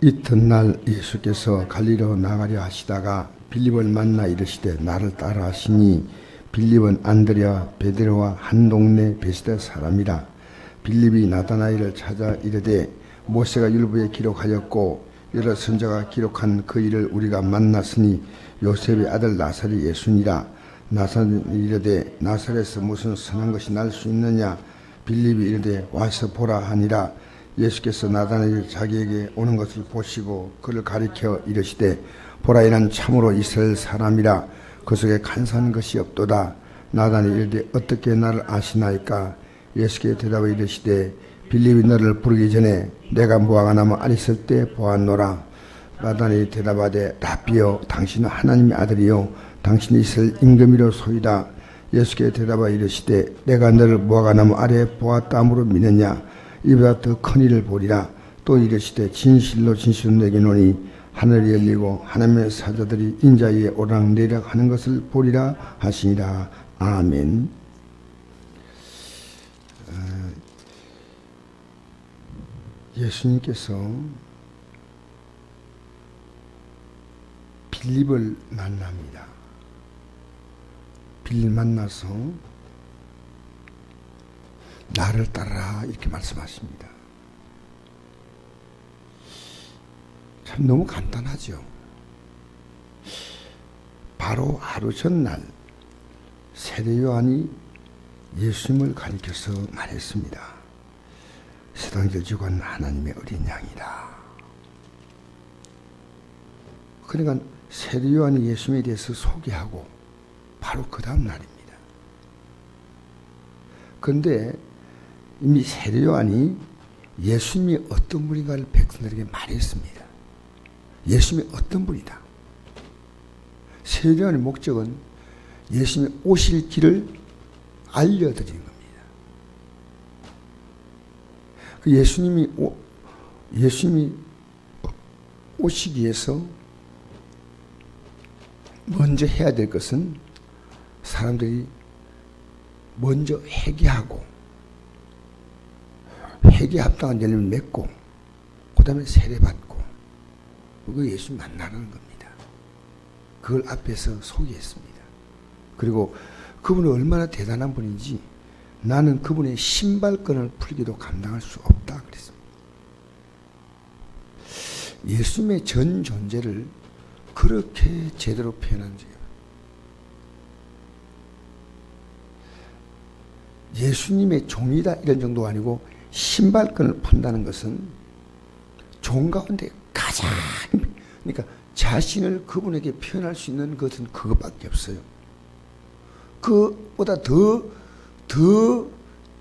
이튿날 예수께서 갈리로 나가려 하시다가 빌립을 만나 이르시되 나를 따라 하시니 빌립은 안드레와 베드로와 한 동네 베스다 사람이라. 빌립이 나다나엘을 찾아 이르되 모세가 율법에 기록하였고 여러 선자가 기록한 그 일을 우리가 만났으니 요셉의 아들 나사렛 예수니라. 나사렛 이르되 나사렛에서 무슨 선한 것이 날 수 있느냐? 빌립이 이르되 와서 보라 하니라 예수께서 나다나엘 자기에게 오는 것을 보시고 그를 가리켜 이르시되 보라 이는 참으로 이스라엘 사람이라 그 속에 간사한 것이 없도다. 나다나엘 이르되 어떻게 나를 아시나이까? 예수께 대답하여 이르시되 빌립이 너를 부르기 전에 내가 무화과 나무 안 있을 때 보았노라. 나다나엘이 대답하되 라비여 당신은 하나님의 아들이요 당신이 있을 임금이로 소이다. 예수께 대답하여 이르시되 내가 너를 무화과 나무 아래 보았다므로 믿느냐 이보다 더 큰 일을 보리라. 또 이르시되 진실로 진실로 내게 노니 하늘이 열리고 하나님의 사자들이 인자위에 오락내리락 하는 것을 보리라 하시니라. 아멘. 어, 예수님께서 빌립을 만납니다. 빌립 만나서 나를 따라 이렇게 말씀하십니다. 참 너무 간단하죠. 바로 하루 전날 세례 요한이 예수님을 가리켜서 말했습니다. 지고 간 하나님의 어린 양이다. 그러니까 세례 요한이 예수님에 대해서 소개하고 바로 그 다음 날입니다. 그런데 이미 세례 요한이 예수님이 어떤 분인가를 백성들에게 말했습니다. 예수님이 어떤 분이다. 세례 요한의 목적은 예수님이 오실 길을 알려드리는 겁니다. 그 예수님이 오, 예수님이 오시기 위해서 먼저 해야 될 것은 사람들이 먼저 회개하고 회개 합당한 열매를 맺고 그 다음에 세례받고 그거 예수 만나는 겁니다. 그걸 앞에서 소개했습니다. 그리고 그분은 얼마나 대단한 분인지 나는 그분의 신발끈을 풀기도 감당할 수 없다 그랬습니다. 예수님의 전 존재를 그렇게 제대로 표현한 적이 예수님의 종이다 이런 정도가 아니고 신발끈을 푼다는 것은 종 가운데 가장 그러니까 자신을 그분에게 표현할 수 있는 것은 그것밖에 없어요. 그보다 더, 더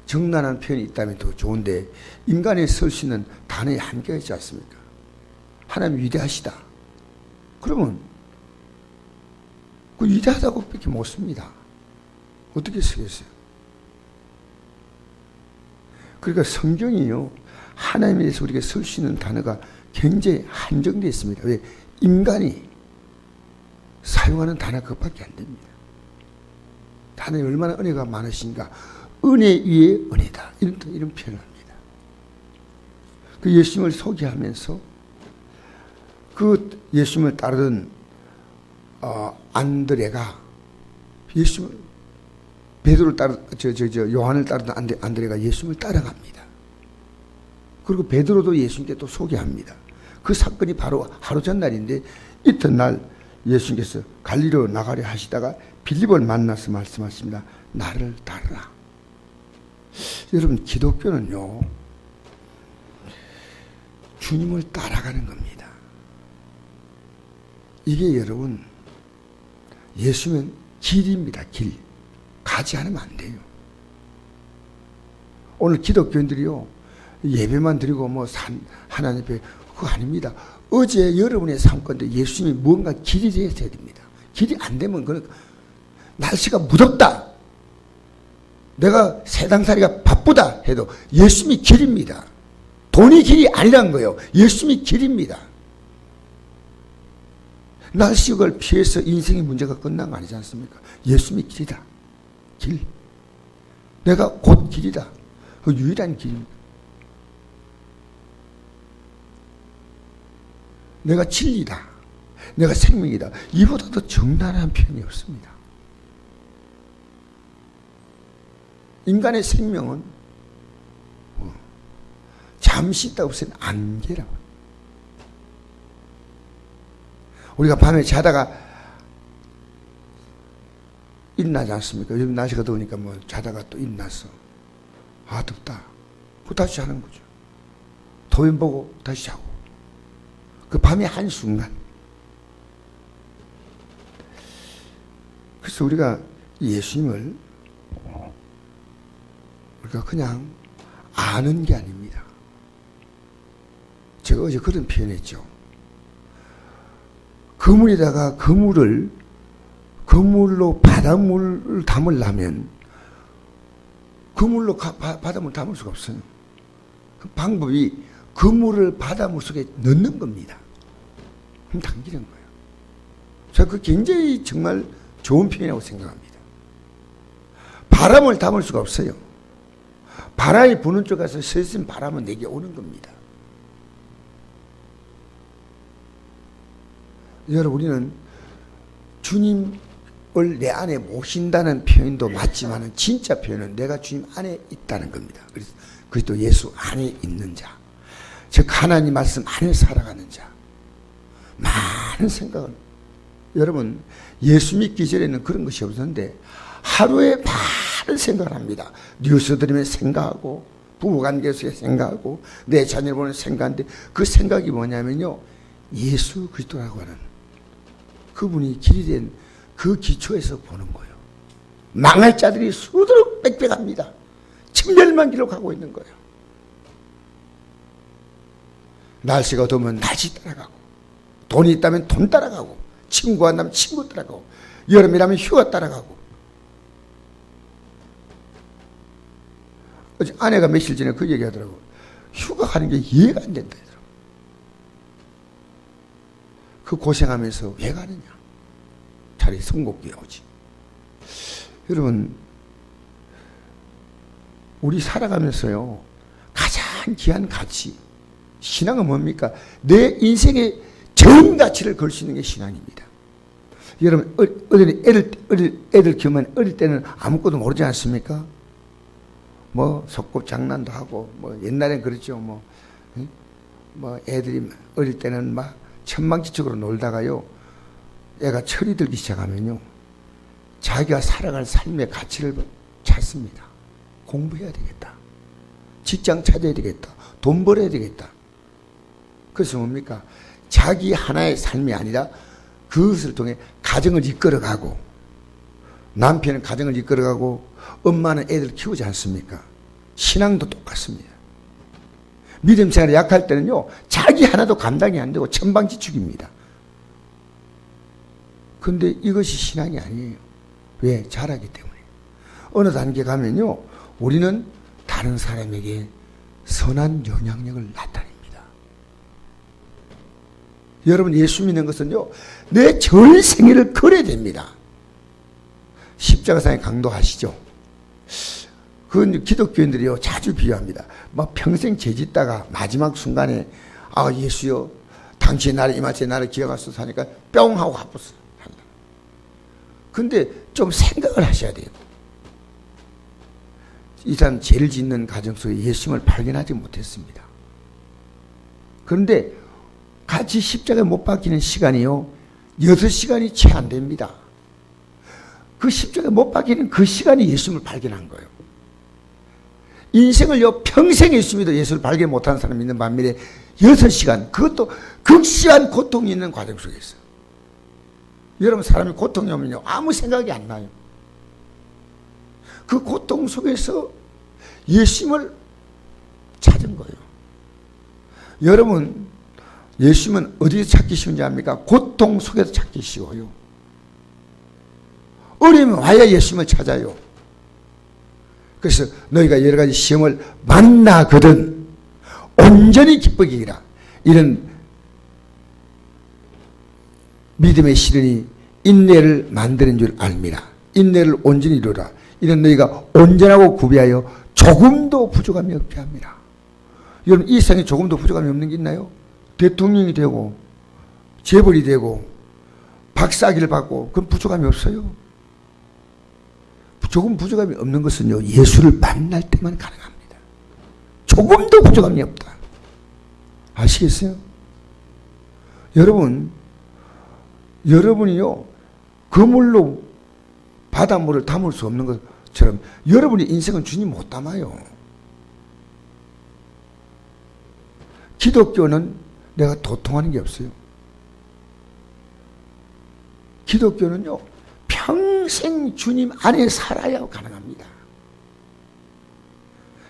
정난한 표현이 있다면 더 좋은데 인간이 쓸수 있는 단어의 한계가 있지 않습니까? 하나님 위대하시다. 그러면 그 위대하다고 밖에 못 씁니다. 어떻게 쓰겠어요? 그러니까 성경이요. 하나님에 대해서 우리가 쓸 수 있는 단어가 굉장히 한정되어 있습니다. 왜? 인간이 사용하는 단어 그것밖에 안 됩니다. 단어에 얼마나 은혜가 많으신가. 은혜 위에 은혜다. 이런, 이런 표현을 합니다. 그 예수님을 소개하면서 그 예수님을 따르던 어, 안드레가 예수님을 베드로를 따르 저저 저 요한을 따르던 안드, 안드레가 예수님을 따라갑니다. 그리고 베드로도 예수님께 또 소개합니다. 그 사건이 바로 하루 전날인데 이튿날 예수님께서 갈리로 나가려 하시다가 빌립을 만나서 말씀하십니다. 나를 따르라. 여러분 기독교는요 주님을 따라가는 겁니다. 이게 여러분 예수는 길입니다. 길. 가지 않으면 안 돼요. 오늘 기독교인들이요 예배만 드리고 뭐 산, 하나님 앞에 그거 아닙니다. 어제 여러분의 삶 가운데 예수님이 무언가 길이 되어야 됩니다. 길이 안 되면 그는 날씨가 무덥다. 내가 세상살이가 바쁘다 해도 예수님이 길입니다. 돈이 길이 아니란 거예요. 예수님이 길입니다. 날씨를 피해서 인생의 문제가 끝난 거 아니지 않습니까? 예수님이 길이다. 길. 내가 곧 길이다. 그 유일한 길입니다. 내가 진리다. 내가 생명이다. 이보다 더 정당한 표현이 없습니다. 인간의 생명은 어, 잠시 있다 없으면 안개라고. 우리가 밤에 자다가 일나지 않습니까? 요즘 날씨가 더우니까 뭐 자다가 또 일났어. 아, 덥다. 그 다시 자는 거죠. 도연 보고 다시 자고. 그 밤의 한순간. 그래서 우리가 예수님을 우리가 그냥 아는 게 아닙니다. 제가 어제 그런 표현했죠. 그물에다가 그물을 그물로 바닷물을 담으려면 그물로 바닷물 담을 수가 없어요. 그 방법이 그물을 바닷물 속에 넣는 겁니다. 그럼 당기는 거예요. 제가 그 굉장히 정말 좋은 표현이라고 생각합니다. 바람을 담을 수가 없어요. 바람이 부는 쪽에서 슬슬 바람은 내게 오는 겁니다. 여러분 우리는 주님 을 내 안에 모신다는 표현도 맞지만 진짜 표현은 내가 주님 안에 있다는 겁니다. 그래서 그리스도 예수 안에 있는 자, 즉 하나님 말씀 안에 살아가는 자. 많은 생각을 여러분 예수 믿기 전에는 그런 것이 없었는데 하루에 많은 생각을 합니다. 뉴스 들으면 생각하고 부부관계에서 생각하고 내 자녀를 보는 생각인데 그 생각이 뭐냐면요 예수 그리스도라고 하는 그분이 길이 된 그 기초에서 보는 거예요. 망할 자들이 수두룩 빽빽합니다. 천멸만 기록하고 있는 거예요. 날씨가 더우면 날씨 따라가고 돈이 있다면 돈 따라가고 친구가 있다면 친구 따라가고 여름이라면 휴가 따라가고 어제 아내가 며칠 전에 그 얘기하더라고 휴가 가는 게 이해가 안 된다. 그 고생하면서 왜 가느냐 차라리 선곡기에 오지. 여러분 우리 살아가면서요 가장 귀한 가치 신앙은 뭡니까? 내 인생의 전 가치를 걸 수 있는 게 신앙입니다. 여러분 어- 어릴 애들 어릴 애들 키우면 어릴 때는 아무것도 모르지 않습니까? 뭐 속고 장난도 하고 뭐 옛날엔 그랬죠 뭐, 응? 뭐 애들이 어릴 때는 막 천방지축으로 놀다가요 애가 철이 들기 시작하면요 자기가 살아갈 삶의 가치를 찾습니다 공부해야 되겠다 직장 찾아야 되겠다 돈 벌어야 되겠다 그래서 뭡니까 자기 하나의 삶이 아니라 그것을 통해 가정을 이끌어가고 남편은 가정을 이끌어가고 엄마는 애들 키우지 않습니까? 신앙도 똑같습니다. 믿음 생활이 약할 때는요, 자기 하나도 감당이 안 되고 천방지축입니다. 근데 이것이 신앙이 아니에요. 왜? 잘하기 때문에. 어느 단계 가면요, 우리는 다른 사람에게 선한 영향력을 나타냅니다. 여러분, 예수 믿는 것은요, 내 전 생애를 걸어야 됩니다. 십자가상의 강도 아시죠? 그건 기독교인들이요 자주 비유합니다. 막 평생 죄짓다가 마지막 순간에 아 예수여 당신이 나를 이마치 나를 기억하소서 하니까 뿅 하고 갚았어. 근데 좀 생각을 하셔야 돼요. 이 사람 죄를 짓는 가정 속에 예수님을 발견하지 못했습니다. 그런데 같이 십자가에 못 박히는 시간이요. 여섯 시간이 채 안 됩니다. 그 십자가에 못 박히는 그 시간이 예수님을 발견한 거예요. 인생을요, 평생 예수 믿어 예수를 발견 못한 사람이 있는 반면에 여섯 시간, 그것도 극심한 고통이 있는 과정 속에 있어요. 여러분, 사람이 고통이 오면요, 아무 생각이 안 나요. 그 고통 속에서 예수님을 찾은 거예요. 여러분, 예수님은 어디서 찾기 쉬운지 압니까? 고통 속에서 찾기 쉬워요. 어려우면 와야 예수님을 찾아요. 그래서 너희가 여러 가지 시험을 만나거든 온전히 기쁘기라 이런 믿음의 시련이 인내를 만드는 줄 알미라 인내를 온전히 이루라 이런 너희가 온전하고 구비하여 조금도 부족함이 없게 합니다 여러분 이 세상에 조금도 부족함이 없는 게 있나요? 대통령이 되고 재벌이 되고 박사기를 받고 그건 부족함이 없어요. 조금 부족함이 없는 것은요 예수를 만날 때만 가능합니다. 조금도 부족함이 없다. 아시겠어요? 여러분, 여러분이요 그물로 바닷물을 담을 수 없는 것처럼 여러분의 인생은 주님 못 담아요. 기독교는 내가 도통하는 게 없어요. 기독교는요, 평생 주님 안에 살아야 가능합니다.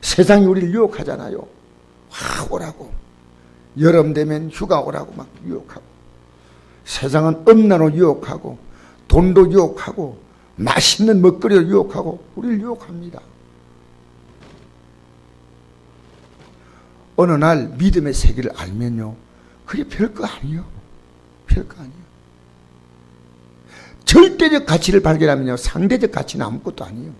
세상이 우리를 유혹하잖아요. 와, 오라고. 여름 되면 휴가 오라고 막 유혹하고. 세상은 음란으로 유혹하고, 돈도 유혹하고, 맛있는 먹거리로 유혹하고, 우리를 유혹합니다. 어느 날 믿음의 세계를 알면요. 그게 별거 아니요. 별거 아니요. 절대적 가치를 발견하면요. 상대적 가치는 아무것도 아니에요.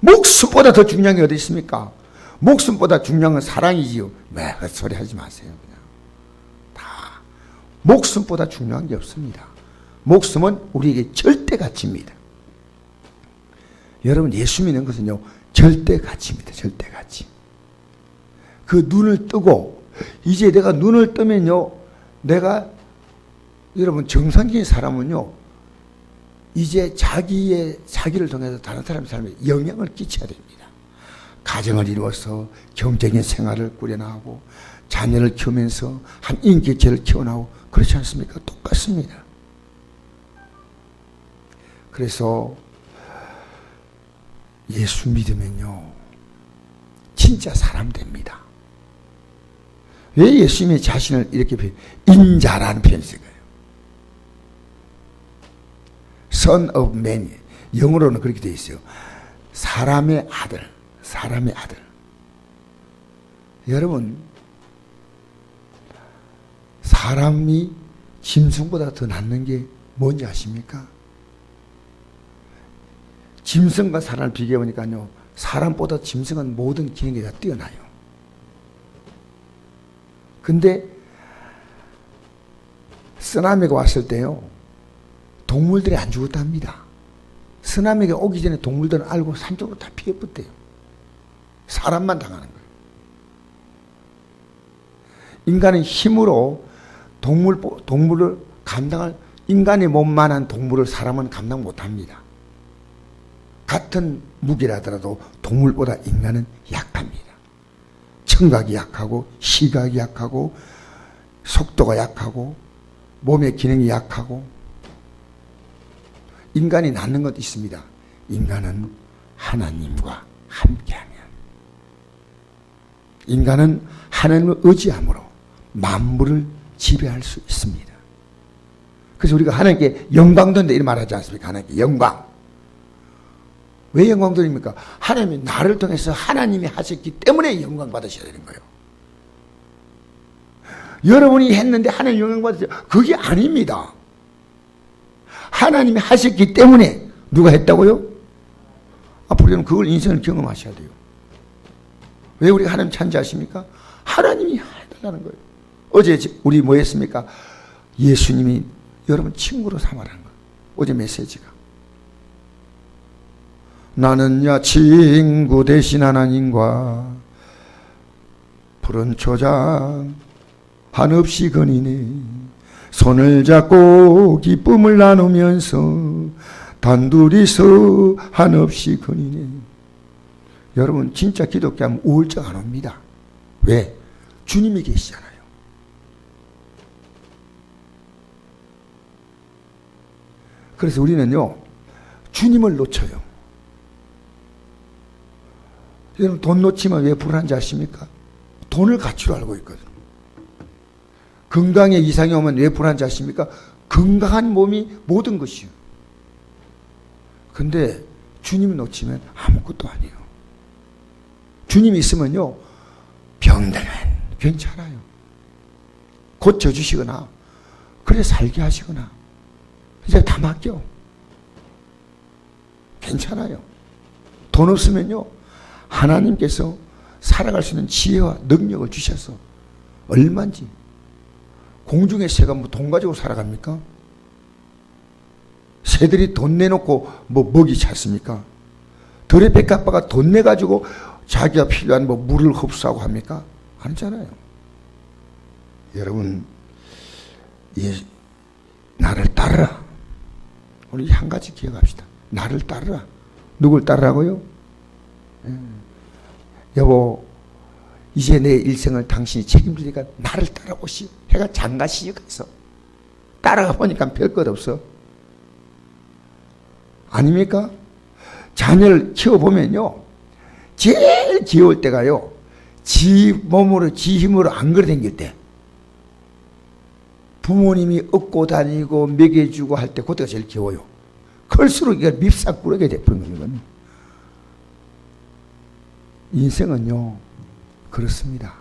목숨보다 더 중요한 게 어디 있습니까? 목숨보다 중요한 건 사랑이지요. 왜 헛소리 하지 마세요. 목숨보다 중요한 게 없습니다. 목숨은 우리에게 절대 가치입니다. 여러분 예수 믿는 것은요. 절대 가치입니다. 절대 가치. 그 눈을 뜨고 이제 내가 눈을 뜨면요. 내가 여러분 정상적인 사람은요. 이제 자기의 자기를 통해서 다른 사람의 삶에 영향을 끼쳐야 됩니다. 가정을 이루어서 경제적인 생활을 꾸려나가고 자녀를 키우면서 한 인격체를 키워나가고 그렇지 않습니까? 똑같습니다. 그래서 예수 믿으면요. 진짜 사람 됩니다. 왜 예수님의 자신을 이렇게 표현, 인자라는 표현을 쓴 거예요? Son of Man. 영어로는 그렇게 되어 있어요. 사람의 아들. 사람의 아들. 여러분, 사람이 짐승보다 더 낫는 게 뭔지 아십니까? 짐승과 사람을 비교해보니까요, 사람보다 짐승은 모든 기능이 다 뛰어나요. 근데, 쓰나미가 왔을 때요, 동물들이 안 죽었답니다. 쓰나미가 오기 전에 동물들은 알고 산쪽으로 다 피해버대요. 사람만 당하는 거예요. 인간은 힘으로 동물, 동물을 감당할, 인간의 몸만한 동물을 사람은 감당 못 합니다. 같은 무기라더라도 동물보다 인간은 약합니다. 청각이 약하고, 시각이 약하고, 속도가 약하고, 몸의 기능이 약하고, 인간이 낳는 것 있습니다. 인간은 하나님과 함께하면 인간은 하나님을 의지함으로 만물을 지배할 수 있습니다. 그래서 우리가 하나님께 영광 돈다 이런 말하지 않습니까? 하나님께 영광. 왜 영광 드립니까? 하나님이 나를 통해서 하나님이 하셨기 때문에 영광 받으셔야 되는 거예요. 여러분이 했는데 하나님 영광 받으셔 그게 아닙니다. 하나님이 하셨기 때문에 누가 했다고요? 앞으로는 그걸 인생을 경험하셔야 돼요. 왜 우리가 하나님 찬지하십니까? 하나님이 해달라는 거예요. 어제 우리 뭐 했습니까? 예수님이 여러분 친구로 삼아라는 거예요. 어제 메시지가. 나는 야 친구 대신 하나님과 푸른 초장 한없이 거니네 손을 잡고 기쁨을 나누면서 단둘이서 한없이 거니네 여러분 진짜 기독교 하면 우울증 안 옵니다 왜? 주님이 계시잖아요 그래서 우리는요 주님을 놓쳐요 여러분 돈 놓치면 왜 불안한지 아십니까? 돈을 가치로 알고 있거든 건강에 이상이 오면 왜 불안한지 아십니까? 건강한 몸이 모든 것이요. 근데 주님 놓치면 아무것도 아니에요. 주님 있으면요, 병들면 괜찮아요. 고쳐주시거나, 그래 살게 하시거나, 이제 다 맡겨. 괜찮아요. 돈 없으면요, 하나님께서 살아갈 수 있는 지혜와 능력을 주셔서 얼마인지 공중의 새가 뭐 돈 가지고 살아갑니까? 새들이 돈 내놓고 뭐 먹이 찾습니까? 들의 백합화가 돈 내가지고 자기가 필요한 뭐 물을 흡수하고 합니까? 아니잖아요. 여러분, 예, 나를 따르라. 우리 한 가지 기억합시다. 나를 따르라. 누굴 따르라고요? 예. 여보, 이제 내 일생을 당신이 책임지니까 나를 따라오시. 해가 장가시에 가서 따라가 보니까 별것 없어. 아닙니까? 자녀를 키워보면요. 제일 귀여울 때가요. 지 몸으로, 지 힘으로 안 걸어 댕길 때. 부모님이 업고 다니고 먹여주고 할 때 그때가 제일 귀여워요. 클수록 밉싹 부르게 돼버린 거거든요. 인생은요, 그렇습니다.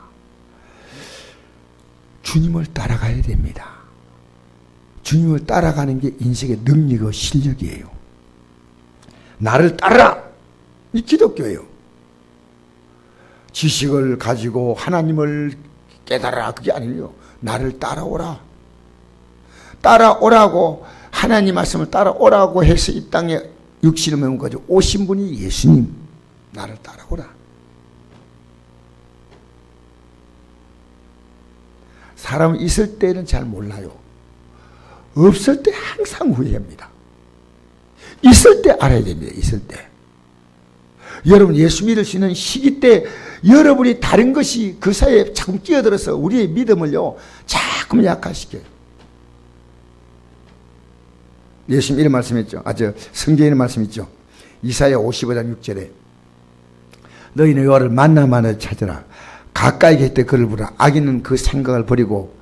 주님을 따라가야 됩니다. 주님을 따라가는 게 인생의 능력과 실력이에요. 나를 따라! 이 기독교예요. 지식을 가지고 하나님을 깨달아 그게 아니에요. 나를 따라오라. 따라오라고 하나님 말씀을 따라오라고 해서 이 땅에 육신을 메운 거죠. 오신 분이 예수님. 나를 따라오라. 사람은 있을 때는 잘 몰라요. 없을 때 항상 후회합니다. 있을 때 알아야 됩니다. 있을 때. 여러분 예수 믿을 수 있는 시기 때 여러분이 다른 것이 그 사이에 자꾸 끼어들어서 우리의 믿음을요 자꾸 약화시켜요. 예수님 이런 말씀했죠. 아, 저 성경에 말씀 있죠. 이사야 55장 6절에 너희는 여호와를 만나만을 찾으라. 가까이 계실 때 그를 부라. 악인은 그 생각을 버리고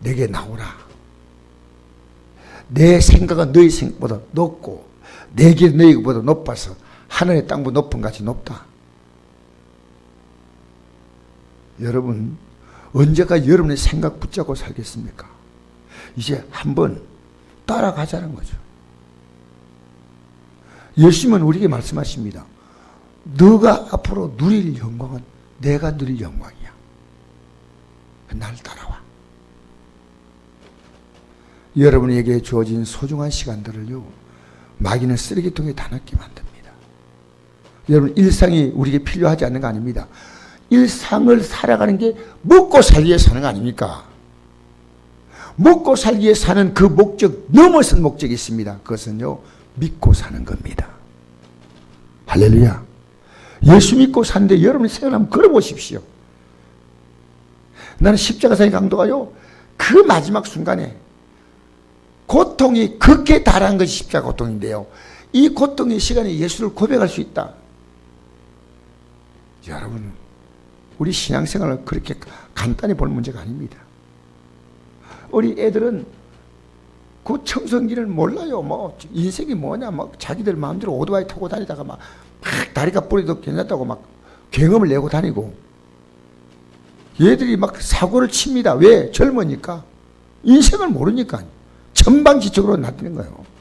내게 나오라. 내 생각은 너희 생각보다 높고 내길 너희보다 높아서 하늘의 땅보다 높은 같이 높다. 여러분 언제까 여러분의 생각 붙잡고 살겠습니까? 이제 한번 따라가자는 거죠. 예수님은 우리에게 말씀하십니다. 너가 앞으로 누릴 영광은 내가 누릴 영광이야. 날 따라와. 여러분에게 주어진 소중한 시간들을요, 마귀는 쓰레기통에 다 넣게 만듭니다. 여러분, 일상이 우리에게 필요하지 않는 거 아닙니다. 일상을 살아가는 게 먹고 살기 위해 사는 거 아닙니까? 먹고 살기 위해 사는 그 목적 넘어선 목적이 있습니다. 그것은요, 믿고 사는 겁니다. 할렐루야. 예수 믿고 사는데 여러분이 생각 한번 걸어보십시오. 나는 십자가사의 강도가요, 그 마지막 순간에 고통이 극에 달한 것이 십자가 고통인데요. 이 고통의 시간에 예수를 고백할 수 있다. 여러분, 우리 신앙생활을 그렇게 간단히 볼 문제가 아닙니다. 우리 애들은 그 청소기를 몰라요. 뭐 인생이 뭐냐, 막 자기들 마음대로 오토바이 타고 다니다가 막, 막 다리가 뿌리도 괜찮다고 막 경험을 내고 다니고 얘들이 막 사고를 칩니다. 왜? 젊으니까 인생을 모르니까 전방지적으로 놔두는 거예요.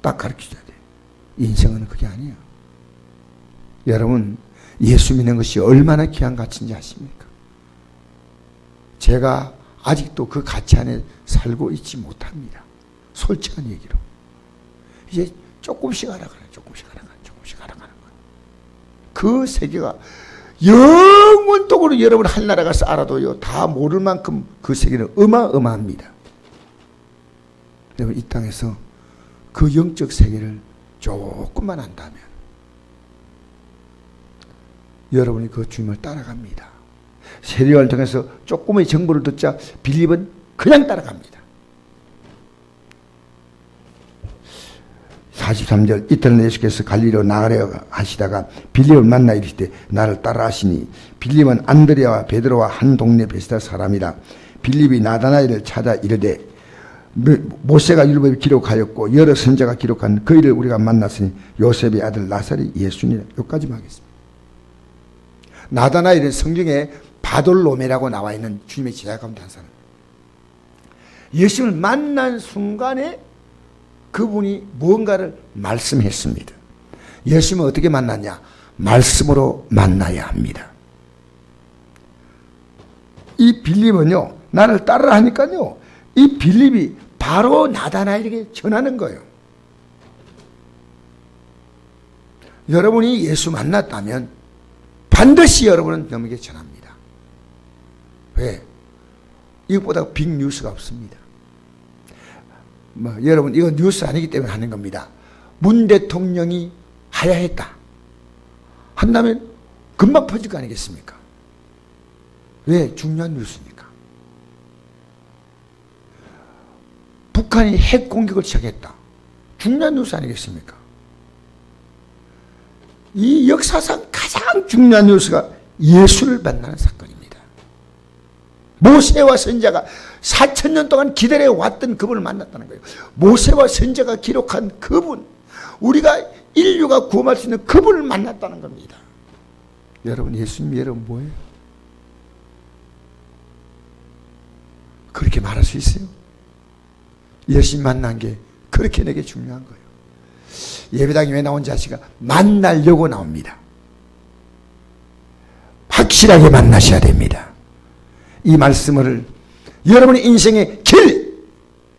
딱 가르쳐줘야 돼. 인생은 그게 아니야. 여러분 예수 믿는 것이 얼마나 귀한 가치인지 아십니까? 제가 아직도 그 가치 안에 살고 있지 못합니다. 솔직한 얘기로. 이제 조금씩 알아가는, 조금씩 알아가는, 조금씩 알아가는 거예요. 그 세계가 영원적으로 여러분 한나라 가서 알아도요, 다 모를 만큼 그 세계는 어마어마합니다. 여러분, 이 땅에서 그 영적 세계를 조금만 안다면, 여러분이 그 주님을 따라갑니다. 세례를 통해서 조금의 정보를 듣자 빌립은 그냥 따라갑니다. 43절 이때는 예수께서 갈리로 나가려 하시다가 빌립을 만나 이르시되 나를 따라하시니 빌립은 안드레와 베드로와 한 동네 베스다 사람이라 빌립이 나다나엘을 찾아 이르되 모세가 율법에 기록하였고 여러 선자가 기록한 그 일을 우리가 만났으니 요셉의 아들 나살이 예수니라 여기까지만 하겠습니다. 나다나엘은 성경에 바돌로메라고 나와 있는 주님의 제자 가운데 한 사람. 예수를 만난 순간에 그분이 무언가를 말씀했습니다. 예수님은 어떻게 만났냐? 말씀으로 만나야 합니다. 이 빌립은요, 나를 따르라 하니까요. 이 빌립이 바로 나다나에게 전하는 거예요. 여러분이 예수 만났다면 반드시 여러분은 넘에게 전합니다. 왜? 이것보다 빅 뉴스가 없습니다. 뭐, 여러분, 이거 뉴스 아니기 때문에 하는 겁니다. 문 대통령이 하야했다. 한다면 금방 퍼질 거 아니겠습니까? 왜? 중요한 뉴스니까. 북한이 핵 공격을 시작했다. 중요한 뉴스 아니겠습니까? 이 역사상 가장 중요한 뉴스가 예수를 만나는 사건입니다. 모세와 선자가 4천 년 동안 기다려 왔던 그분을 만났다는 거예요. 모세와 선자가 기록한 그분, 우리가 인류가 구원할 수 있는 그분을 만났다는 겁니다. 여러분 예수님 여러분 뭐예요? 그렇게 말할 수 있어요? 예수님 만난 게 그렇게 내게 중요한 거예요. 예배당에 왜 나온 자식아 만나려고 나옵니다. 확실하게 만나셔야 됩니다. 이 말씀을 여러분의 인생의 길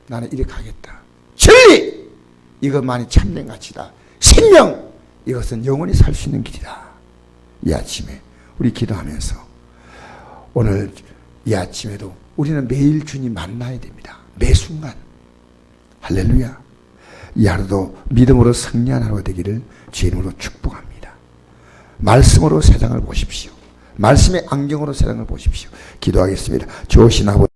나는 이렇게 하겠다. 진리 이것만이 참된 가치다. 생명 이것은 영원히 살 수 있는 길이다. 이 아침에 우리 기도하면서 오늘 이 아침에도 우리는 매일 주님 만나야 됩니다. 매 순간 할렐루야. 이 하루도 믿음으로 승리한 하루가 되기를 주님으로 축복합니다. 말씀으로 세상을 보십시오. 말씀의 안경으로 세상을 보십시오. 기도하겠습니다. 좋으신 아버지